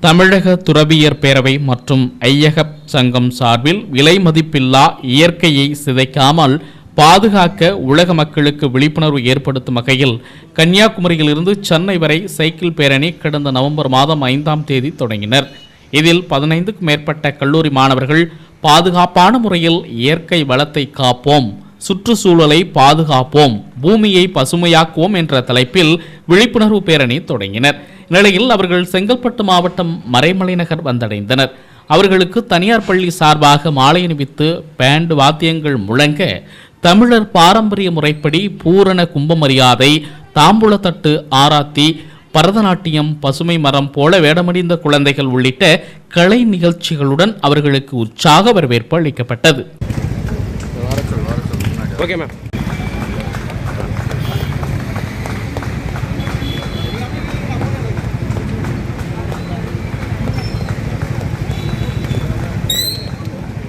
தமிழக துறவியர் பேரவை மற்றும் ஐயகப் சங்கம் சார்பில் விலை மதிப்பில்லா இயற்கையை சிதைக்காமல் பாதுகாக்க உலக மக்களுக்கு விழிப்புணர்வு ஏற்படுத்தும் வகையில் கன்னியாகுமரியிலிருந்து சென்னை வரை சைக்கிள் பேரணி கடந்த நவம்பர் மாதம் ஐந்தாம் தேதி தொடங்கினர். இதில் பதினைந்துக்கும் மேற்பட்ட கல்லூரி மாணவர்கள் பாதுகாப்பான முறையில் இயற்கை வளத்தை காப்போம். சுற்றுச்சூழலை பாதுகாப்போம் பூமியை பசுமையாக்குவோம் என்ற தலைப்பில் விழிப்புணர்வு பேரணி தொடங்கினர். நிலையில் அவர்கள் செங்கல்பட்டு மாவட்டம் மறைமலை நகர் வந்தடைந்தனர். அவர்களுக்கு தனியார் பள்ளி சார்பாக மாலை அணிவித்து பேண்ட் வாத்தியங்கள் முழங்க தமிழர் பாரம்பரிய முறைப்படி பூரண கும்பமரியாதை தாம்பூலத்தட்டு ஆராத்தி பரதநாட்டியம் பசுமை மரம் போல வேடமணிந்த குழந்தைகள் உள்ளிட்ட கலை நிகழ்ச்சிகளுடன் அவர்களுக்கு உற்சாக வரவேற்பு அளிக்கப்பட்டது. ஓகே மேம்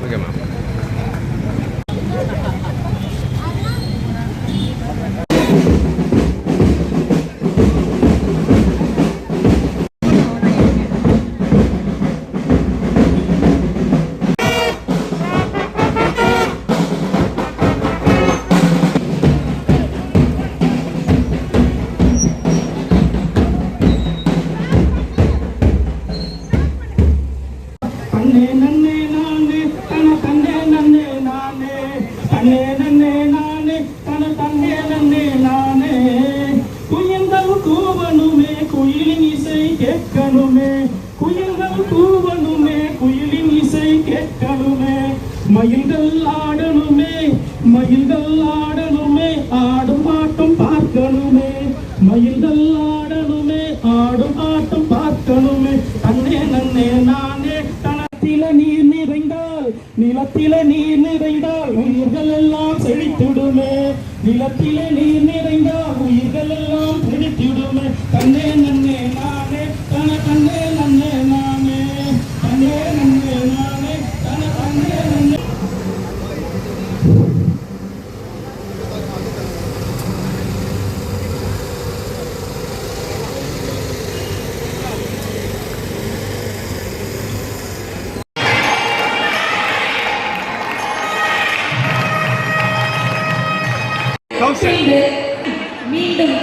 ஓகே மேம் தன்னே நானே தன தன்னே நன்னே நானே. குயில்கள் கூவனுமே குயிலின் இசை கேட்கணுமே. குயில்கள் கூவனுமே குயிலின் இசை கேட்கணுமே. மயில்கள் ஆடணுமே மயில்கள் ஆடணுமே ஆடும் ஆட்டம் பார்க்கணுமே. மயில்கள் ஆடணுமே ஆடும் ஆட்டம் நிலத்தில நீர் நிறைந்தால் உயிர்கள் எல்லாம் செழித்திடுமே. நிலத்தில நீர் நிறைந்தால் உயிர்கள் எல்லாம் செழித்திடுமே. தன்னே நன்னே நானே Ocean. Meeting.